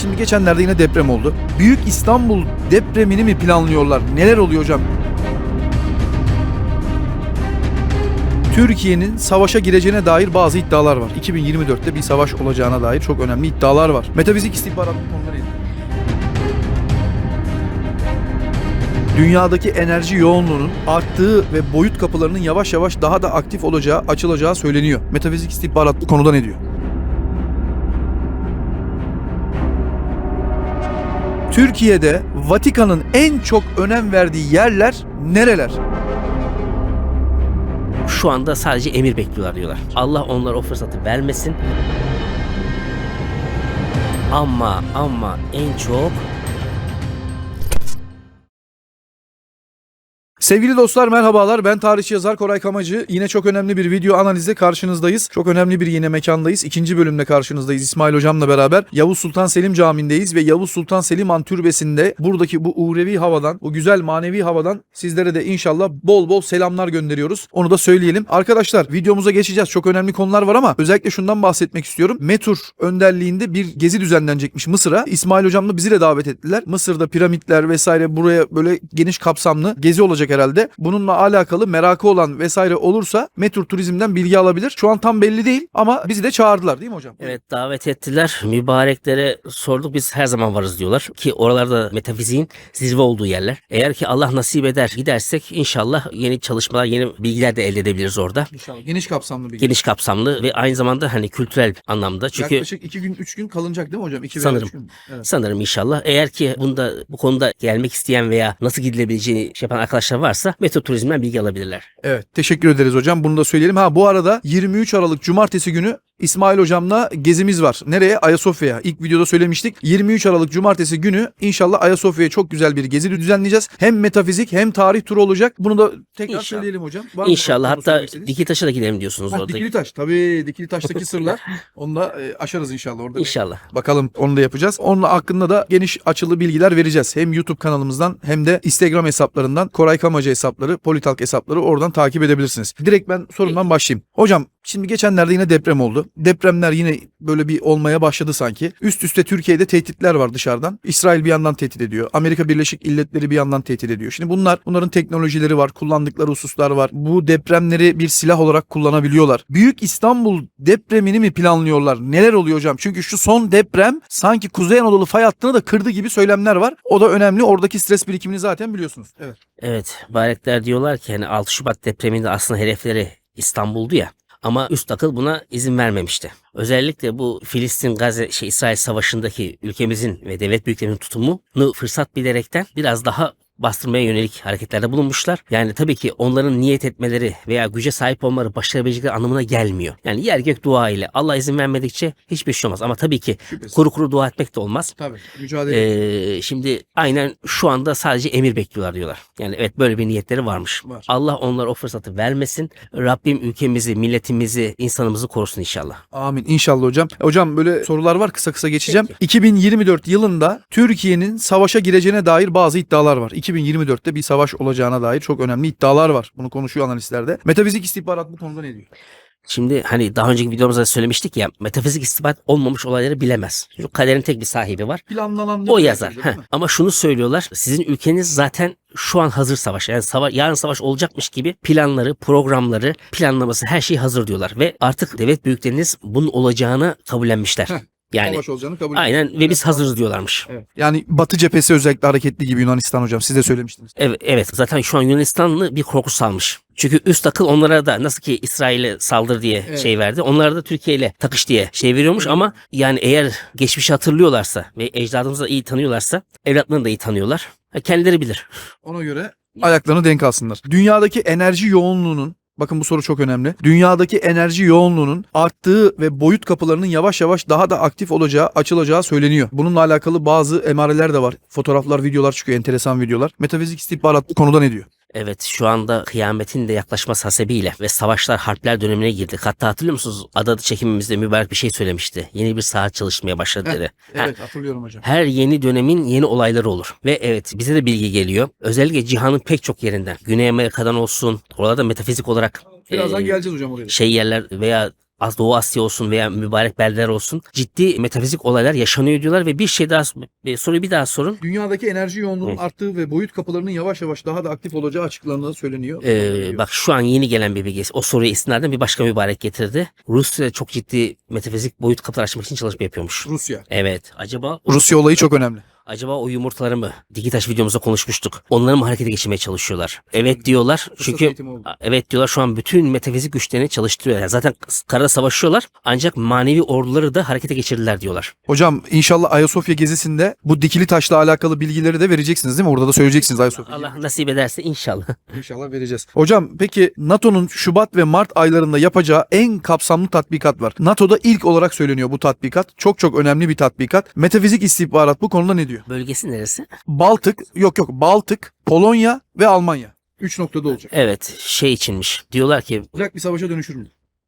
Şimdi geçenlerde yine deprem oldu. Büyük İstanbul depremini mi planlıyorlar? Neler oluyor hocam? Türkiye'nin savaşa gireceğine dair bazı iddialar var. 2024'te bir savaş olacağına dair çok önemli iddialar var. Metafizik istihbarat nedir? Dünyadaki enerji yoğunluğunun arttığı ve boyut kapılarının yavaş yavaş daha da aktif olacağı, açılacağı söyleniyor. Metafizik istihbarat bu konuda ne diyor? Türkiye'de Vatikan'ın en çok önem verdiği yerler nereler? Şu anda sadece emir bekliyorlar diyorlar. Allah onlara o fırsatı vermesin. Ama ama en çok Sevgili dostlar merhabalar ben tarihçi yazar Koray Kamacı. Yine çok önemli bir video analizle karşınızdayız. Çok önemli bir yine mekandayız. İkinci bölümde karşınızdayız İsmail Hocam'la beraber. Yavuz Sultan Selim Camii'ndeyiz ve Yavuz Sultan Selim Han Türbesi'nde buradaki bu uhrevi havadan, bu güzel manevi havadan sizlere de inşallah bol bol selamlar gönderiyoruz. Onu da söyleyelim. Arkadaşlar videomuza geçeceğiz. Çok önemli konular var ama özellikle şundan bahsetmek istiyorum. Metur önderliğinde bir gezi düzenlenecekmiş Mısır'a. İsmail Hocam'la bizi de davet ettiler. Mısır'da piramitler vesaire buraya böyle geniş kapsamlı gezi olacak herhalde. Bununla alakalı merakı olan vesaire olursa Metur Turizm'den bilgi alabilir. Şu an tam belli değil ama bizi de çağırdılar değil mi hocam? evet davet ettiler. Mübareklere sorduk biz her zaman varız diyorlar. Ki oralarda metafiziğin zirve olduğu yerler. Eğer ki Allah nasip eder gidersek inşallah yeni çalışmalar, yeni bilgiler de elde edebiliriz orada. İnşallah. Geniş kapsamlı bir Geniş kapsamlı ve aynı zamanda hani kültürel anlamda. Çünkü Yaklaşık 2 gün 3 gün kalınacak değil mi hocam? 2 Sanırım. gün. Evet. Sanırım inşallah. Eğer ki bunda bu konuda gelmek isteyen veya nasıl gidilebileceğini şey yapan arkadaşlar varsa Metro Turizm'den bilgi alabilirler. Evet teşekkür ederiz hocam. Bunu da söyleyelim. Ha bu arada 23 Aralık Cumartesi günü İsmail hocamla gezimiz var. Nereye? Ayasofya'ya. İlk videoda söylemiştik. 23 Aralık Cumartesi günü inşallah Ayasofya'ya çok güzel bir gezi düzenleyeceğiz. Hem metafizik hem tarih turu olacak. Bunu da tekrar İnşallah. söyleyelim hocam. Var mı İnşallah hocam? Hatta söylemek istediğiniz? Dikili Taş'a da gidelim diyorsunuz Ha, orada. Dikili Taş. Tabii Dikili Taş'taki sırlar. Onu da e, aşarız inşallah orada. İnşallah. Bakalım onu da yapacağız. Onun hakkında da geniş açılı bilgiler vereceğiz. Hem YouTube kanalımızdan hem de Instagram hesaplarından Koray Kamacı hesapları, Politalk hesapları oradan takip edebilirsiniz. Direkt ben sorumdan başlayayım. Hocam şimdi geçenlerde yine deprem oldu. Depremler yine böyle bir olmaya başladı sanki. Üst üste Türkiye'de tehditler var dışarıdan. İsrail bir yandan tehdit ediyor. Amerika Birleşik Milletleri bir yandan tehdit ediyor. Şimdi bunlar bunların teknolojileri var, kullandıkları hususlar var. Bu depremleri bir silah olarak kullanabiliyorlar. Büyük İstanbul depremini mi planlıyorlar? Neler oluyor hocam? Çünkü şu son deprem sanki Kuzey Anadolu fay hattını da kırdı gibi söylemler var. O da önemli. Oradaki stres birikimini zaten biliyorsunuz. Evet. Evet. Bayraktar diyorlar ki hani 6 Şubat depreminde aslında hedefleri İstanbul'du ya. Ama üst akıl buna izin vermemişti. Özellikle bu Filistin Gazze şey İsrail savaşındaki ülkemizin ve devlet büyüklerinin tutumunu fırsat bilerekten biraz daha bastırmaya yönelik hareketlerde bulunmuşlar. Yani tabii ki onların niyet etmeleri veya güce sahip olmaları başarabilecekleri anlamına gelmiyor. Yani yer gök dua ile Allah izin vermedikçe hiçbir şey olmaz. Ama tabii ki Şüphesiz. kuru kuru dua etmek de olmaz. Tabii. Mücadele. Ee, şimdi aynen şu anda sadece emir bekliyorlar diyorlar. Yani evet böyle bir niyetleri varmış. Var. Allah onlara o fırsatı vermesin. Rabbim ülkemizi, milletimizi, insanımızı korusun inşallah. Amin. İnşallah hocam. Hocam böyle sorular var kısa kısa geçeceğim. 2024 yılında Türkiye'nin savaşa gireceğine dair bazı iddialar var. 2024'te bir savaş olacağına dair çok önemli iddialar var. Bunu konuşuyor analistlerde. Metafizik istihbarat bu konuda ne diyor? Şimdi hani daha önceki videomuzda söylemiştik ya metafizik istibat olmamış olayları bilemez. Çünkü kaderin tek bir sahibi var. Planlanan O yazar. Heh. Ama şunu söylüyorlar. Sizin ülkeniz zaten şu an hazır savaş. Yani sava yarın savaş olacakmış gibi planları, programları, planlaması her şey hazır diyorlar. Ve artık devlet büyükleriniz bunun olacağını kabullenmişler. Heh. Yani Savaş olacağını kabul aynen ve biz hazırız diyorlarmış. Evet. Yani Batı cephesi özellikle hareketli gibi Yunanistan hocam. Siz de söylemiştiniz. Evet, evet zaten şu an Yunanistanlı bir korku salmış. Çünkü üst akıl onlara da nasıl ki İsrail'e saldır diye Evet. şey verdi. Onlara da Türkiye ile takış diye şey veriyormuş ama yani eğer geçmişi hatırlıyorlarsa ve ecdadımızı da iyi tanıyorlarsa evlatlarını da iyi tanıyorlar. Kendileri bilir. Ona göre ayaklarını denk alsınlar. Dünyadaki enerji yoğunluğunun Bakın bu soru çok önemli. Dünyadaki enerji yoğunluğunun arttığı ve boyut kapılarının yavaş yavaş daha da aktif olacağı, açılacağı söyleniyor. Bununla alakalı bazı emareler de var. Fotoğraflar, videolar çıkıyor, enteresan videolar. Metafizik istihbarat bu konuda ne diyor? Evet şu anda kıyametin de yaklaşması hasebiyle ve savaşlar harpler dönemine girdik. Hatta hatırlıyor musunuz? Adadı çekimimizde mübarek bir şey söylemişti. Yeni bir saat çalışmaya başladı dedi. Ha, Evet hatırlıyorum hocam. Her yeni dönemin yeni olayları olur. Ve evet bize de bilgi geliyor. Özellikle cihanın pek çok yerinden. Güney Amerika'dan olsun. Oralarda metafizik olarak Birazdan e, geleceğiz hocam oraya. şey yerler veya Az Doğu Asya olsun veya mübarek beldeler olsun ciddi metafizik olaylar yaşanıyor diyorlar ve bir şey daha soruyu bir daha sorun. Dünyadaki enerji yoğunluğunun Hı. arttığı ve boyut kapılarının yavaş yavaş daha da aktif olacağı açıklandığı söyleniyor. Ee, bak şu an yeni gelen bir bilgi. O soruyu istinaden bir başka mübarek getirdi. Rusya çok ciddi metafizik boyut kapıları açmak için çalışma yapıyormuş. Rusya. Evet. Acaba Rusya olayı çok önemli. Acaba o yumurtaları mı? Dikitaş videomuzda konuşmuştuk. Onları mı harekete geçirmeye çalışıyorlar? Evet diyorlar. Çünkü evet diyorlar şu an bütün metafizik güçlerini çalıştırıyorlar. Yani zaten karada savaşıyorlar. Ancak manevi orduları da harekete geçirdiler diyorlar. Hocam inşallah Ayasofya gezisinde bu dikili taşla alakalı bilgileri de vereceksiniz değil mi? Orada da söyleyeceksiniz Ayasofya. Allah nasip ederse inşallah. İnşallah vereceğiz. Hocam peki NATO'nun Şubat ve Mart aylarında yapacağı en kapsamlı tatbikat var. NATO'da ilk olarak söyleniyor bu tatbikat. Çok çok önemli bir tatbikat. Metafizik istihbarat bu konuda ne diyor? Bölgesi neresi? Baltık, yok yok Baltık, Polonya ve Almanya. 3 noktada olacak. Evet şey içinmiş. Diyorlar ki Irak bir savaşa dönüşür mü?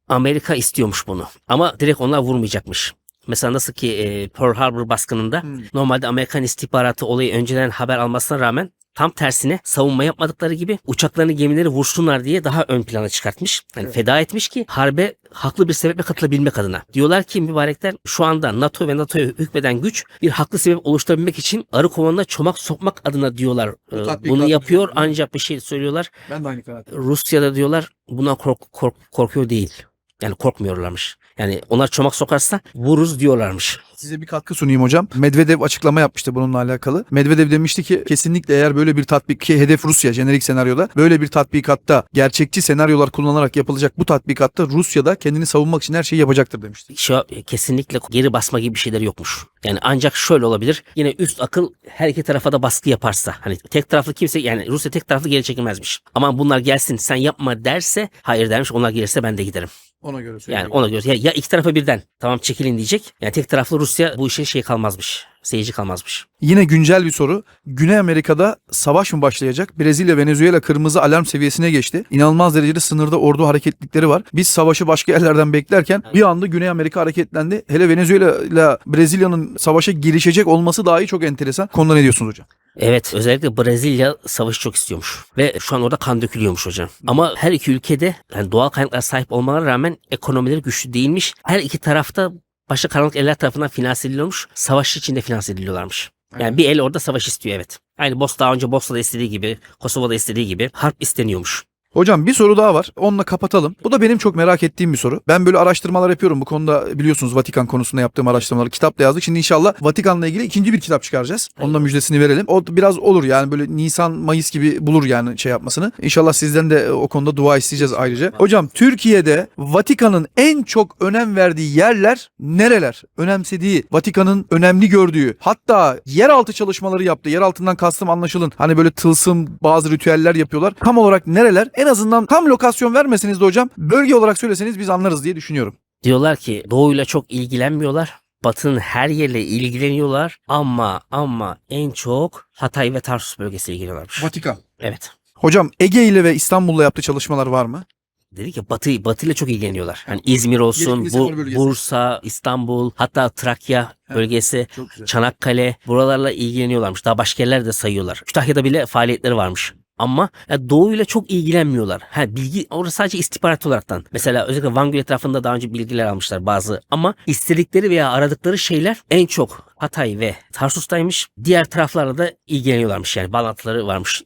Amerika istiyormuş bunu. Ama direkt onlar vurmayacakmış. Mesela nasıl ki e, Pearl Harbor baskınında Hmm. normalde Amerikan istihbaratı olayı önceden haber almasına rağmen tam tersine savunma yapmadıkları gibi uçaklarını gemileri vursunlar diye daha ön plana çıkartmış. Yani Evet. feda etmiş ki harbe haklı bir sebeple katılabilmek adına. Diyorlar ki mübarekler şu anda NATO ve NATO'ya hükmeden güç bir haklı sebep oluşturabilmek için arı kovanına çomak sokmak adına diyorlar. Ee, Bunu yapıyor ancak bir şey söylüyorlar. Ben de aynı kanaatim. Rusya'da diyorlar buna kork- kork- korkuyor değil. Yani korkmuyorlarmış. Yani onlar çomak sokarsa vururuz diyorlarmış. Size bir katkı sunayım hocam. Medvedev açıklama yapmıştı bununla alakalı. Medvedev demişti ki kesinlikle eğer böyle bir tatbik ki hedef Rusya jenerik senaryoda böyle bir tatbikatta gerçekçi senaryolar kullanılarak yapılacak bu tatbikatta Rusya'da kendini savunmak için her şeyi yapacaktır demişti. Şu kesinlikle geri basma gibi bir şeyler yokmuş. Yani ancak şöyle olabilir. Yine üst akıl her iki tarafa da baskı yaparsa. Hani tek taraflı kimse yani Rusya tek taraflı geri çekilmezmiş. Ama bunlar gelsin sen yapma derse hayır dermiş. Onlar gelirse ben de giderim. Ona göre Yani ona göre ya, ya iki tarafa birden tamam çekilin diyecek. Yani tek taraflı Rusya bu işe şey kalmazmış. Seyirci kalmazmış. Yine güncel bir soru. Güney Amerika'da savaş mı başlayacak? Brezilya, Venezuela kırmızı alarm seviyesine geçti. İnanılmaz derecede sınırda ordu hareketlikleri var. Biz savaşı başka yerlerden beklerken bir anda Güney Amerika hareketlendi. Hele Venezuela ile Brezilya'nın savaşa girişecek olması dahi çok enteresan. Konuda ne diyorsunuz hocam? Evet özellikle Brezilya savaşı çok istiyormuş. Ve şu an orada kan dökülüyormuş hocam. Ama her iki ülkede yani doğal kaynaklara sahip olmalarına rağmen ekonomileri güçlü değilmiş. Her iki tarafta başka karanlık eller tarafından finanse ediliyormuş. Savaş içinde finanse ediliyorlarmış. Yani bir el orada savaş istiyor evet. Aynı Bos daha önce Bosna'da istediği gibi, Kosova'da istediği gibi harp isteniyormuş. Hocam bir soru daha var. Onunla kapatalım. Bu da benim çok merak ettiğim bir soru. Ben böyle araştırmalar yapıyorum. Bu konuda biliyorsunuz Vatikan konusunda yaptığım araştırmaları kitapla yazdık. Şimdi inşallah Vatikan'la ilgili ikinci bir kitap çıkaracağız. Onun da müjdesini verelim. O biraz olur yani böyle Nisan, Mayıs gibi bulur yani şey yapmasını. İnşallah sizden de o konuda dua isteyeceğiz ayrıca. Hocam Türkiye'de Vatikan'ın en çok önem verdiği yerler nereler? Önemsediği, Vatikan'ın önemli gördüğü, hatta yeraltı çalışmaları yaptı. Yer altından kastım anlaşılın. Hani böyle tılsım bazı ritüeller yapıyorlar. Tam olarak nereler? En azından tam lokasyon vermeseniz de hocam bölge olarak söyleseniz biz anlarız diye düşünüyorum. Diyorlar ki doğuyla çok ilgilenmiyorlar. Batı'nın her yerle ilgileniyorlar ama ama en çok Hatay ve Tarsus bölgesiyle ilgileniyorlarmış. Vatikan. Evet. Hocam Ege ile ve İstanbul'la yaptığı çalışmalar var mı? Dedi ki Batı Batı ile çok ilgileniyorlar. Hani İzmir olsun, bu. Bursa, İstanbul, hatta Trakya bölgesi. Çanakkale buralarla ilgileniyorlarmış. Daha başka yerler de sayıyorlar. Kütahya'da bile faaliyetleri varmış. Ama ya Doğu ile çok ilgilenmiyorlar. Ha bilgi orası sadece istihbarat olaraktan. Mesela özellikle Van Gölü etrafında daha önce bilgiler almışlar bazı. Ama istedikleri veya aradıkları şeyler en çok Hatay ve Tarsus'taymış. Diğer taraflarla da ilgileniyorlarmış yani bağlantıları varmış.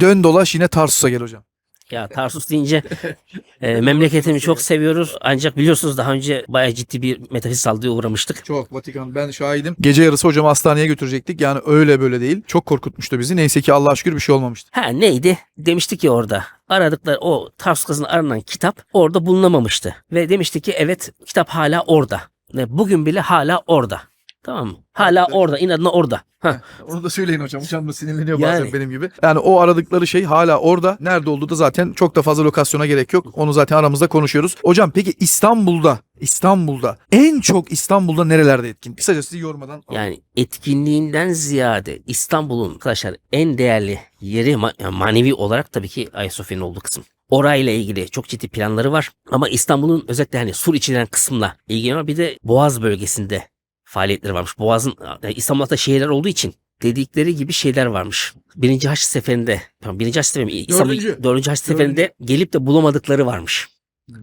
Dön dolaş yine Tarsus'a gel hocam. Ya Tarsus deyince e, memleketimi çok seviyoruz. Ancak biliyorsunuz daha önce bayağı ciddi bir metafizik saldırıya uğramıştık. Çok Vatikan ben şahidim. Gece yarısı hocamı hastaneye götürecektik. Yani öyle böyle değil. Çok korkutmuştu bizi. Neyse ki Allah'a şükür bir şey olmamıştı. Ha neydi? Demişti ki orada aradıkları o Tarsus kazını aranan kitap orada bulunamamıştı. Ve demişti ki evet kitap hala orada. Ve bugün bile hala orada. Tamam mı? Hala orada. inadına orada. Ha. Onu da söyleyin hocam. Hocam da sinirleniyor Yani. bazen benim gibi. Yani o aradıkları şey hala orada. Nerede olduğu da zaten çok da fazla lokasyona gerek yok. Onu zaten aramızda konuşuyoruz. Hocam peki İstanbul'da, İstanbul'da en çok İstanbul'da nerelerde etkin? Kısaca sizi yormadan. Yani etkinliğinden ziyade İstanbul'un arkadaşlar en değerli yeri manevi olarak tabii ki Ayasofya'nın olduğu kısım. Orayla ilgili çok ciddi planları var. Ama İstanbul'un özellikle hani sur içilen kısımla ilgili var. Bir de Boğaz bölgesinde faaliyetleri varmış. Boğaz'ın yani İstanbul'da şehirler olduğu için dedikleri gibi şeyler varmış. Birinci Haç Seferi'nde, pardon, birinci Haç Seferi mi? İstanbul Dördüncü. dördüncü Haç Seferi'nde gelip de bulamadıkları varmış.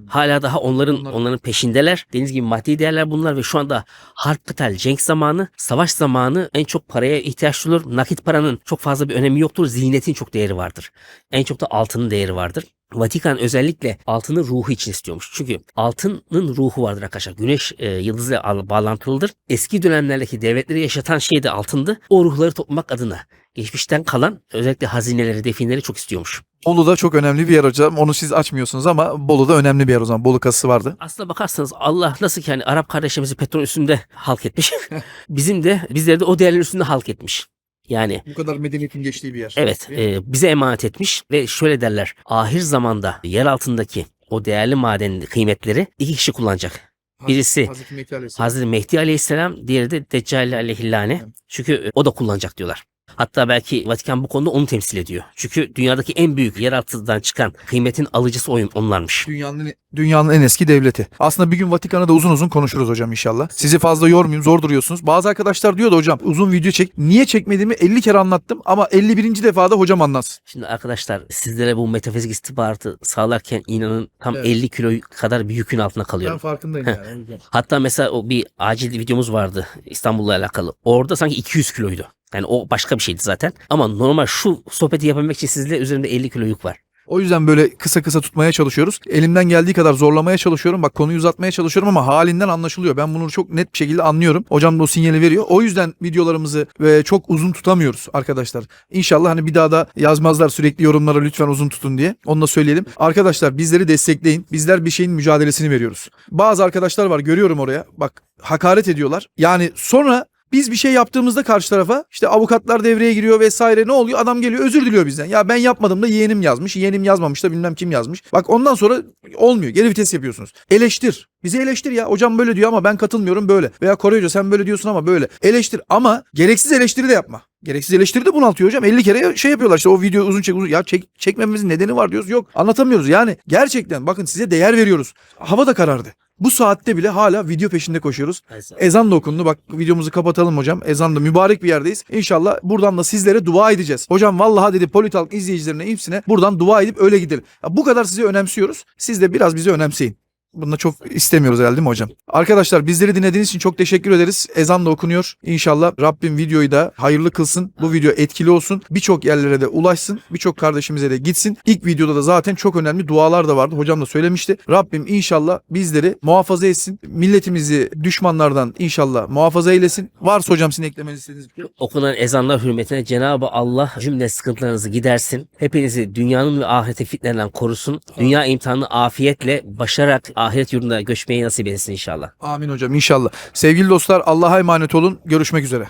Hala daha onların Onlar- onların peşindeler. Deniz gibi maddi değerler bunlar ve şu anda harp kıtal cenk zamanı, savaş zamanı en çok paraya ihtiyaç duyulur. Nakit paranın çok fazla bir önemi yoktur. Zihnetin çok değeri vardır. En çok da altının değeri vardır. Vatikan özellikle altını ruhu için istiyormuş. Çünkü altının ruhu vardır arkadaşlar. Güneş e, yıldızla bağlantılıdır. Eski dönemlerdeki devletleri yaşatan şey de altındı. O ruhları toplamak adına geçmişten kalan özellikle hazineleri, definleri çok istiyormuş. Bolu da çok önemli bir yer hocam. Onu siz açmıyorsunuz ama Bolu da önemli bir yer o zaman. Bolu kasası vardı. Aslına bakarsanız Allah nasıl ki hani Arap kardeşimizi petrol üstünde halk etmiş. bizim de bizleri de o değerlerin üstünde halk etmiş. Yani Bu kadar medeniyetin geçtiği bir yer. evet e, bize emanet etmiş ve şöyle derler. Ahir zamanda yer altındaki o değerli maden kıymetleri iki kişi kullanacak. birisi- Hazreti Mekki Aleyhisselam. Hazreti Mehdi Aleyhisselam, diğeri de Deccal Aleyhillâne. Çünkü e, o da kullanacak diyorlar. Hatta belki Vatikan bu konuda onu temsil ediyor. Çünkü dünyadaki en büyük yeraltından çıkan kıymetin alıcısı oyun onlarmış. Dünyanın dünyanın en eski devleti. Aslında bir gün Vatikan'a da uzun uzun konuşuruz hocam inşallah. Sizi fazla yormayayım zor duruyorsunuz. Bazı arkadaşlar diyor da hocam uzun video çek. Niye çekmediğimi 50 kere anlattım ama 51. defada hocam anlatsın. Şimdi arkadaşlar sizlere bu metafizik istihbaratı sağlarken inanın tam Evet. 50 kilo kadar bir yükün altında kalıyorum. farkındayım yani. Hatta mesela o bir acil videomuz vardı İstanbul'la alakalı. Orada sanki 200 kiloydu. Yani o başka bir şeydi zaten. Ama normal şu sohbeti yapabilmek için sizde üzerinde 50 kilo yük var. O yüzden böyle kısa kısa tutmaya çalışıyoruz. Elimden geldiği kadar zorlamaya çalışıyorum. Bak konuyu uzatmaya çalışıyorum ama halinden anlaşılıyor. Ben bunu çok net bir şekilde anlıyorum. Hocam da o sinyali veriyor. O yüzden videolarımızı e, çok uzun tutamıyoruz arkadaşlar. İnşallah hani bir daha da yazmazlar sürekli yorumlara lütfen uzun tutun diye. Onu da söyleyelim. Arkadaşlar bizleri destekleyin. Bizler bir şeyin mücadelesini veriyoruz. Bazı arkadaşlar var görüyorum oraya. Bak hakaret ediyorlar. Yani sonra biz bir şey yaptığımızda karşı tarafa işte avukatlar devreye giriyor vesaire ne oluyor? Adam geliyor özür diliyor bizden. Ya ben yapmadım da yeğenim yazmış. Yeğenim yazmamış da bilmem kim yazmış. Bak ondan sonra olmuyor. Geri vites yapıyorsunuz. Eleştir. Bizi eleştir ya. Hocam böyle diyor ama ben katılmıyorum böyle. Veya Kore Hoca sen böyle diyorsun ama böyle. Eleştir ama gereksiz eleştiri de yapma. Gereksiz eleştiri de bunaltıyor hocam. 50 kere şey yapıyorlar işte o video uzun çek uzun. Ya çek, çekmememizin nedeni var diyoruz. Yok anlatamıyoruz. Yani gerçekten bakın size değer veriyoruz. Hava da karardı. Bu saatte bile hala video peşinde koşuyoruz. Ezan da okundu. Bak videomuzu kapatalım hocam. Ezan da mübarek bir yerdeyiz. İnşallah buradan da sizlere dua edeceğiz. Hocam vallahi dedi Politalk izleyicilerine hepsine buradan dua edip öyle gidelim. Ya bu kadar sizi önemsiyoruz. Siz de biraz bizi önemseyin. Bunu çok istemiyoruz herhalde değil mi hocam? Arkadaşlar bizleri dinlediğiniz için çok teşekkür ederiz. Ezan da okunuyor. İnşallah Rabbim videoyu da hayırlı kılsın. Bu video etkili olsun. Birçok yerlere de ulaşsın. Birçok kardeşimize de gitsin. İlk videoda da zaten çok önemli dualar da vardı. Hocam da söylemişti. Rabbim inşallah bizleri muhafaza etsin. Milletimizi düşmanlardan inşallah muhafaza eylesin. Varsa hocam sizin eklemeniz istediğiniz bir şey. Okunan ezanlar hürmetine Cenab-ı Allah cümle sıkıntılarınızı gidersin. Hepinizi dünyanın ve ahirete fitnelerinden korusun. Dünya imtihanını afiyetle başararak ahiret yurduna göçmeyi nasip etsin inşallah. Amin hocam inşallah. Sevgili dostlar Allah'a emanet olun. Görüşmek üzere.